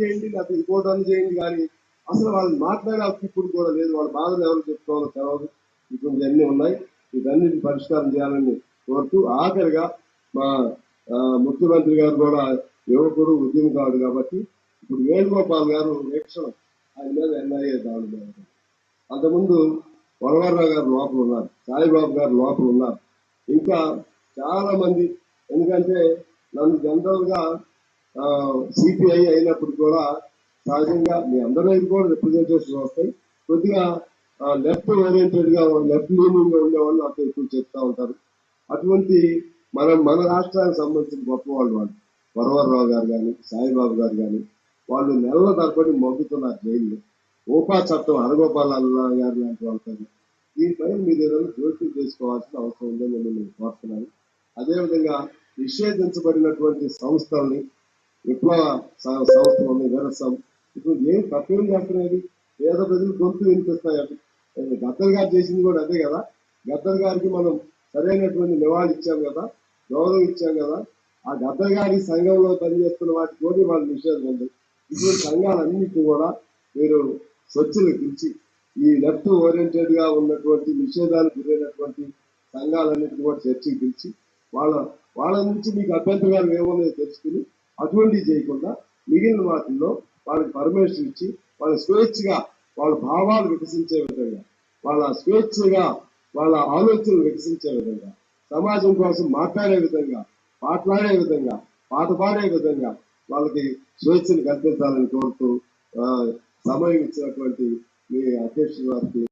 చేయండి లేకపోతే ఇంకోటి చేయండి కానీ అసలు వాళ్ళని మాట్లాడాల్సి ఇప్పుడు కూడా లేదు. వాళ్ళ బాధలు ఎవరు చెప్తారో తర్వాత ఇటువంటి అన్నీ ఉన్నాయి. ఇవన్నీ పరిష్కారం చేయాలని కోరుతూ ఆఖరిగా మా ముఖ్యమంత్రి గారు కూడా యువకుడు ఉద్యమకారుడు కాబట్టి ఇప్పుడు వేణుగోపాల్ గారు వీక్షణ ఆయన మీద ఎన్ఐఏ దాడులు అంతకుముందు వరవరరావు గారు లోపల ఉన్నారు. సాయిబాబు గారు లోపల ఉన్నారు. ఇంకా చాలా మంది ఎందుకంటే నన్ను జనరల్గా సిపిఐ అయినప్పుడు కూడా సహజంగా మీ అందరూ కూడా రిప్రజెంటేషన్ వస్తాయి. కొద్దిగా లెఫ్ట్ ఓరియంటెడ్గా లెఫ్ట్ లీనింగ్గా ఉండేవాళ్ళు అంత ఎక్కువ చెప్తా ఉంటారు. అటువంటి మన మన రాష్ట్రానికి సంబంధించిన గొప్ప వాళ్ళు వాళ్ళు. వరవరరావు గారు కానీ సాయిబాబు గారు కానీ వాళ్ళు నెలల తరబడి మొగ్గుతున్నారు జైల్లో ఓపా చట్టం హరగోపాల్ అల్లా గారు లాంటి వాళ్ళు కానీ దీనిపైన మీరు ఏదైనా జోక్యం చేసుకోవాల్సిన అవసరం ఉందని నేను కోరుతున్నాను. అదేవిధంగా నిషేధించబడినటువంటి సంస్థల్ని విప్లవ స- సంస్థలని విరసం ఇప్పుడు ఏం తప్పేం చేస్తున్నాయి పేద ప్రజలు గొంతు వినిపిస్తాయి గద్దర్ గారు చేసింది కూడా అదే కదా. గద్దర్ గారికి మనం సరైనటువంటి నివాళి ఇచ్చాం కదా గౌరవం ఇచ్చాం కదా. ఆ గద్దర్ గారి సంఘంలో పనిచేస్తున్న వాటి కూడా వాళ్ళ నిషేధం ఉంది. ఇటువంటి సంఘాలన్నింటినీ కూడా మీరు స్వచ్ఛలు పిలిచి ఈ లెఫ్ట్ ఓరియంటెడ్గా ఉన్నటువంటి నిషేధాలు గురైనటువంటి సంఘాలన్నింటినీ కూడా చర్చకి పిలిచి వాళ్ళ వాళ్ళ నుంచి మీకు అభ్యంతరాలు ఏమో తెలుసుకుని అటువంటివి చేయకుండా మిగిలిన వాటిల్లో వాళ్ళకి పర్మిషన్ ఇచ్చి వాళ్ళ స్వేచ్ఛగా వాళ్ళ భావాలు వికసించే విధంగా వాళ్ళ స్వేచ్ఛగా వాళ్ళ ఆలోచనలు వికసించే విధంగా సమాజం కోసం మాట్లాడే విధంగా మాట్లాడే విధంగా పాట పాడే విధంగా వాళ్ళకి స్వేచ్ఛను కల్పించాలని కోరుతూ సమయం ఇచ్చినటువంటి మీ అధ్యక్షుడు వారికి